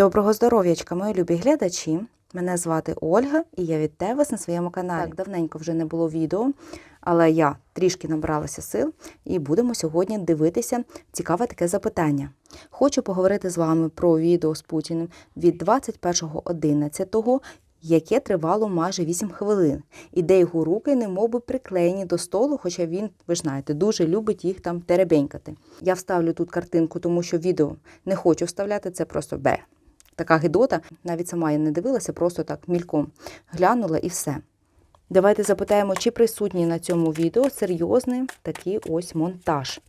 Доброго здоров'ячка, мої любі глядачі. Мене звати Ольга і я вітаю вас на своєму каналі. Так, давненько вже не було відео, але я трішки набралася сил і будемо сьогодні дивитися цікаве таке запитання. Хочу поговорити з вами про відео з Путіним від 21.11, яке тривало майже 8 хвилин, і де його руки немов би приклеєні до столу, хоча він, ви ж знаєте, дуже любить їх там теребенькати. Я вставлю тут картинку, тому що відео не хочу вставляти, це просто бе. Така гидота, навіть сама я не дивилася, просто так мільком глянула і все. Давайте запитаємо, чи присутній на цьому відео серйозний такий ось монтаж.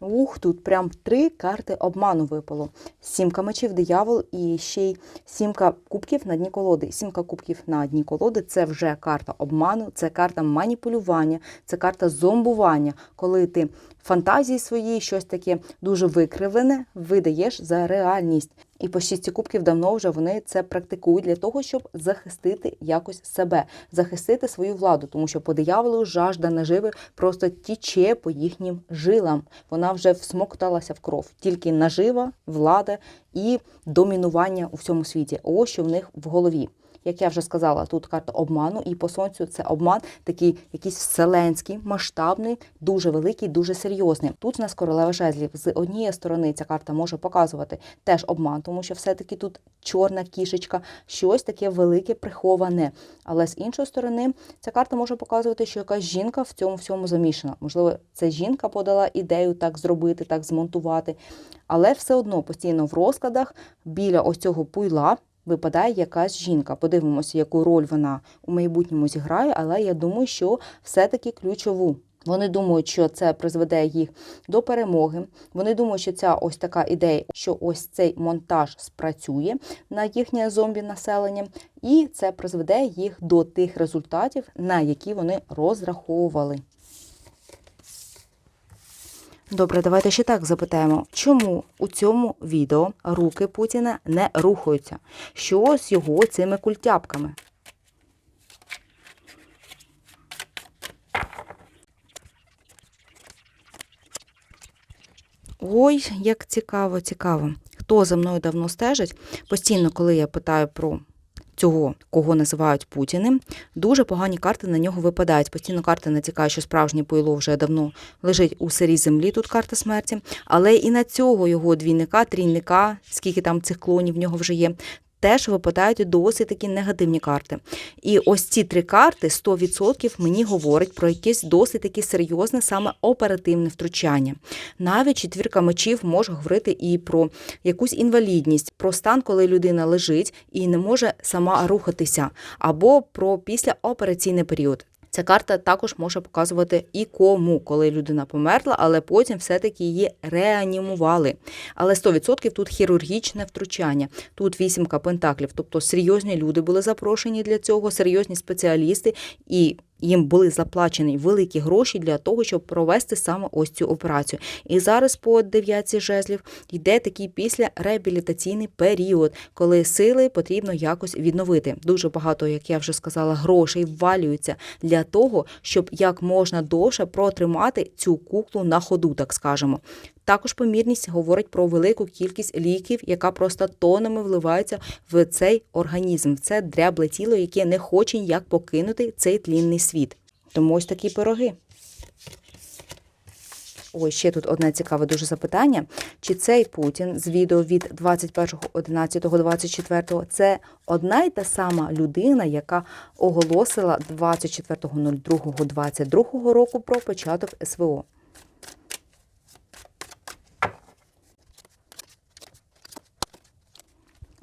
Ух, тут прям три карти обману випало. Сімка мечів, диявол і ще й сімка кубків на дні колоди. Сімка кубків на дні колоди це вже карта обману, це карта маніпулювання, це карта зомбування, коли ти фантазії свої щось таке дуже викривлене видаєш за реальність. І по шісті кубків давно вже вони це практикують для того, щоб захистити якось себе, захистити свою владу, тому що по дияволу жажда наживи просто тіче по їхнім жилам. Вона вже всмокталася в кров. Тільки нажива, влада і домінування у всьому світі. Ось що в них в голові. Як я вже сказала, тут карта обману, і по сонцю це обман, такий якийсь вселенський, масштабний, дуже великий, дуже серйозний. Тут у нас королева жезлів. З однієї сторони ця карта може показувати теж обман, тому що все-таки тут чорна кішечка, щось таке велике, приховане. Але з іншої сторони, ця карта може показувати, що якась жінка в цьому всьому замішана. Можливо, ця жінка подала ідею так зробити, так змонтувати. Але все одно постійно в розкладах біля ось цього пуйла випадає якась жінка. Подивимося, яку роль вона у майбутньому зіграє, але я думаю, що все-таки ключову. Вони думають, що це призведе їх до перемоги. Вони думають, що ця ось така ідея, що ось цей монтаж спрацює на їхнє зомбі населення, і це призведе їх до тих результатів, на які вони розраховували. Добре, давайте ще так запитаємо, чому у цьому відео руки Путіна не рухаються? Що з його цими культяпками? Ой, як цікаво, цікаво. Хто за мною давно стежить? Постійно, коли я питаю про цього, кого називають Путіним, дуже погані карти на нього випадають. Постійно карта натякає, що справжнє пойло вже давно лежить у сирій землі, тут карта смерті. Але і на цього його двійника, трійника, скільки там цих клонів в нього вже є. Теж випадають досить такі негативні карти. І ось ці три карти 100% мені говорять про якесь досить таке серйозне, саме оперативне втручання. Навіть четвірка мечів може говорити і про якусь інвалідність, про стан, коли людина лежить і не може сама рухатися, або про післяопераційний період. Ця карта також може показувати і кому, коли людина померла, але потім все-таки її реанімували. Але 100% тут хірургічне втручання. Тут вісімка пентаклів, тобто серйозні люди були запрошені для цього, серйозні спеціалісти і. Їм були заплачені великі гроші для того, щоб провести саме ось цю операцію. І зараз по дев'ятці жезлів йде такий після реабілітаційний період, коли сили потрібно якось відновити. Дуже багато, як я вже сказала, грошей ввалюються для того, щоб як можна довше протримати цю куклу на ходу, так скажемо. Також помірність говорить про велику кількість ліків, яка просто тонами вливається в цей організм, в це дрябле тіло, яке не хоче ніяк покинути цей тлінний світ. Тому ось такі пироги. Ой, ще тут одне цікаве дуже запитання. Чи цей Путін з відео від 21.11.24 це одна й та сама людина, яка оголосила 24.02.22 року про початок СВО?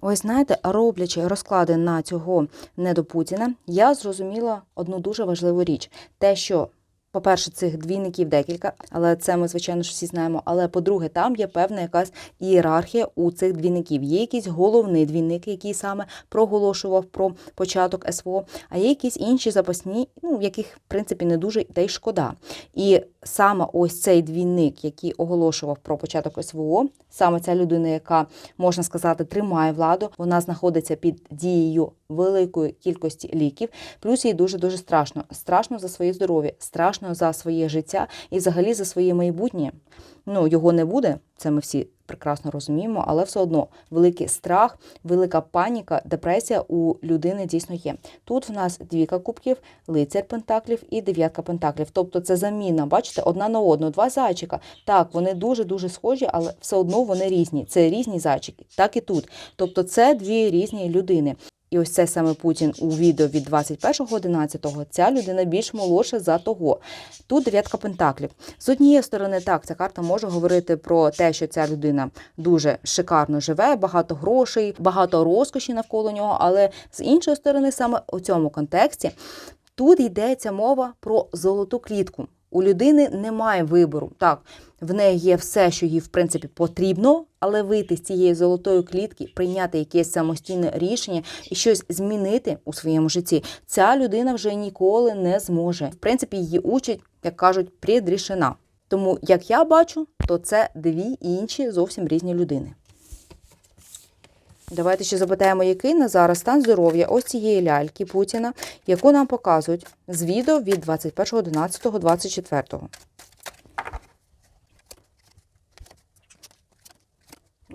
Ось знаєте, роблячи розклади на цього не до Путіна, я зрозуміла одну дуже важливу річ: те, що. По-перше, цих двійників декілька, але це ми, звичайно ж, всі знаємо. Але по-друге, там є певна якась ієрархія у цих двійників. Є якийсь головний двійник, який саме проголошував про початок СВО, а є якісь інші запасні, ну яких в принципі не дуже та й шкода. І саме ось цей двійник, який оголошував про початок СВО, саме ця людина, яка можна сказати, тримає владу, вона знаходиться під дією великої кількості ліків, плюс їй дуже дуже страшно. Страшно за своє здоров'я, страшно за своє життя і взагалі за своє майбутнє. Ну його не буде, це ми всі прекрасно розуміємо, але все одно великий страх, велика паніка, депресія у людини дійсно є. Тут в нас двіка кубків, лицар пентаклів і дев'ятка пентаклів. Тобто це заміна, бачите, одна на одну, два зайчика. Так, вони дуже дуже схожі, але все одно вони різні. Це різні зайчики, так і тут. Тобто, це дві різні людини. І ось це саме Путін у відео від 21.11. Ця людина більш молодша за того. Тут дев'ятка пентаклів. З однієї сторони, так, ця карта може говорити про те, що ця людина дуже шикарно живе, багато грошей, багато розкоші навколо нього. Але з іншої сторони, саме у цьому контексті, тут йдеться мова про золоту клітку. У людини немає вибору. Так, в неї є все, що їй в принципі потрібно, але вийти з цієї золотої клітки, прийняти якесь самостійне рішення і щось змінити у своєму житті. Ця людина вже ніколи не зможе. В принципі, її учать, як кажуть, предрішена. Тому, як я бачу, то це дві інші зовсім різні людини. Давайте ще запитаємо, який на зараз стан здоров'я ось цієї ляльки Путіна, яку нам показують з відео від 21.11.24.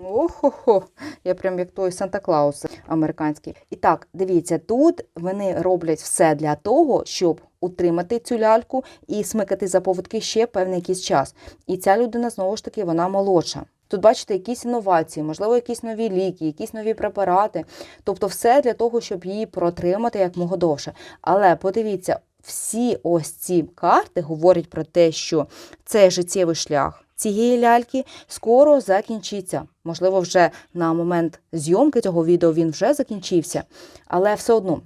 Охо-хо, я прям як той Санта-Клаус американський. І так, дивіться, тут вони роблять все для того, щоб утримати цю ляльку і смикати за поводки ще певний якийсь час. І ця людина, знову ж таки, вона молодша. Тут бачите якісь інновації, можливо, якісь нові ліки, якісь нові препарати. Тобто, все для того, щоб її протримати якмога довше. Але подивіться, всі ось ці карти говорять про те, що цей життєвий шлях цієї ляльки скоро закінчиться. Можливо, вже на момент зйомки цього відео він вже закінчився, але все одно.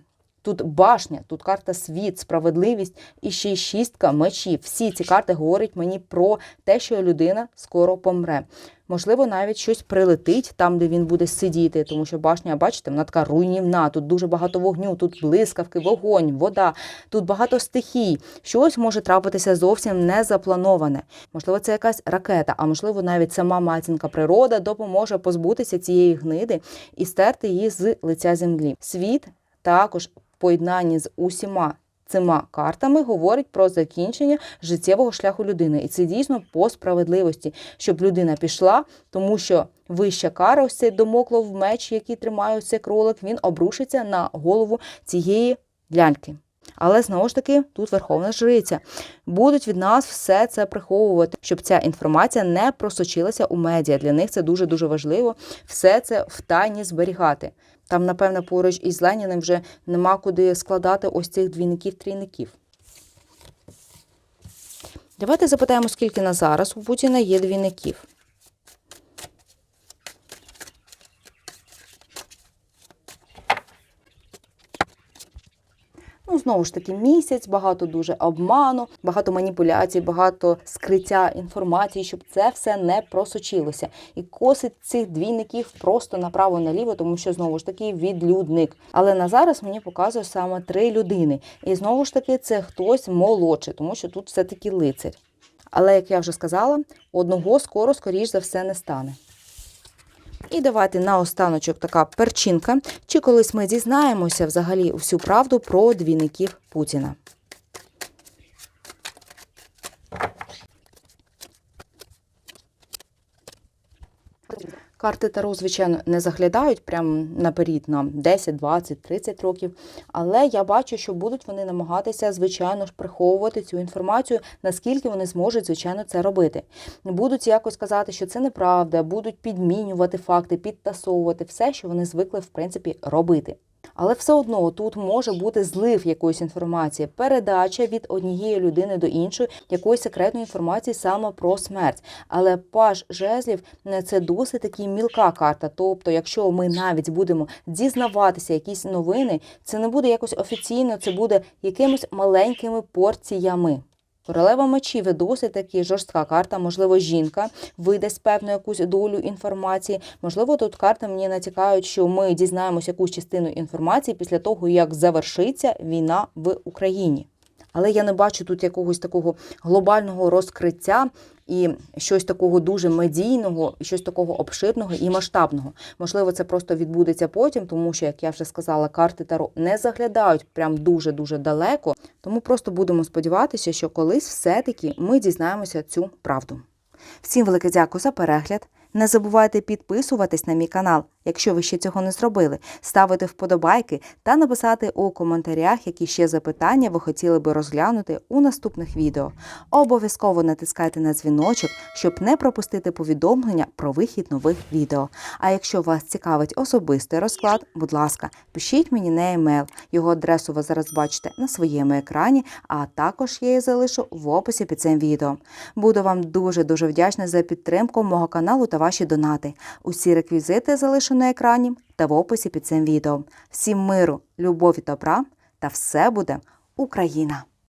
Тут башня, тут карта світ, справедливість і ще й шістка мечів. Всі ці карти говорять мені про те, що людина скоро помре. Можливо, навіть щось прилетить там, де він буде сидіти, тому що башня, бачите, вона така руйнівна, тут дуже багато вогню, тут блискавки, вогонь, вода, тут багато стихій. Щось може трапитися зовсім незаплановане. Можливо, це якась ракета, а можливо, навіть сама матінка природа допоможе позбутися цієї гниди і стерти її з лиця землі. Світ також в поєднанні з усіма цими картами говорить про закінчення життєвого шляху людини. І це дійсно по справедливості, щоб людина пішла, тому що вища кара, ось цей домоклов меч, який тримає цей кролик, він обрушиться на голову цієї ляльки. Але знову ж таки, тут верховна жриця. Будуть від нас все це приховувати, щоб ця інформація не просочилася у медіа. Для них це дуже дуже важливо. Все це в тайні зберігати. Там, напевно, поруч із Леніним вже нема куди складати ось цих двійників-трійників. Давайте запитаємо, скільки на зараз у Путіна є двійників. Знову ж таки, місяць, багато дуже обману, багато маніпуляцій, багато скриття інформації, щоб це все не просочилося. І косить цих двійників просто направо-наліво, тому що знову ж таки відлюдник. Але на зараз мені показує саме три людини. І знову ж таки, це хтось молодший, тому що тут все-таки лицар. Але, як я вже сказала, одного скоро, скоріш за все, не стане. І давайте наостаночок така перчинка. Чи колись ми дізнаємося взагалі всю правду про двійників Путіна? Карти Таро, звичайно, не заглядають прямо наперед на 10, 20, 30 років. Але я бачу, що будуть вони намагатися, звичайно ж, приховувати цю інформацію, наскільки вони зможуть, звичайно, це робити. Будуть якось казати, що це неправда, будуть підмінювати факти, підтасовувати все, що вони звикли, в принципі, робити. Але все одно тут може бути злив якоїсь інформації, передача від однієї людини до іншої якоїсь секретної інформації саме про смерть. Але паж жезлів це досить таки мілка карта. Тобто, якщо ми навіть будемо дізнаватися якісь новини, це не буде якось офіційно, це буде якимись маленькими порціями. Королева мечів досить таки жорстка карта, можливо, жінка видасть певну якусь долю інформації. Можливо, тут карти мені натякають, що ми дізнаємося якусь частину інформації після того, як завершиться війна в Україні. Але я не бачу тут якогось такого глобального розкриття і щось такого дуже медійного, і щось такого обширного і масштабного. Можливо, це просто відбудеться потім, тому що, як я вже сказала, карти Таро не заглядають прям дуже-дуже далеко. Тому просто будемо сподіватися, що колись все-таки ми дізнаємося цю правду. Всім велике дякую за перегляд. Не забувайте підписуватись на мій канал, якщо ви ще цього не зробили, ставити вподобайки та написати у коментарях, які ще запитання ви хотіли би розглянути у наступних відео. Обов'язково натискайте на дзвіночок, щоб не пропустити повідомлення про вихід нових відео. А якщо вас цікавить особистий розклад, будь ласка, пишіть мені на емейл. Його адресу ви зараз бачите на своєму екрані, а також я її залишу в описі під цим відео. Буду вам дуже дуже вдячна за підтримку мого каналу та ваші донати. Усі реквізити залишено на екрані та в описі під цим відео. Всім миру, любові, добра та все буде Україна!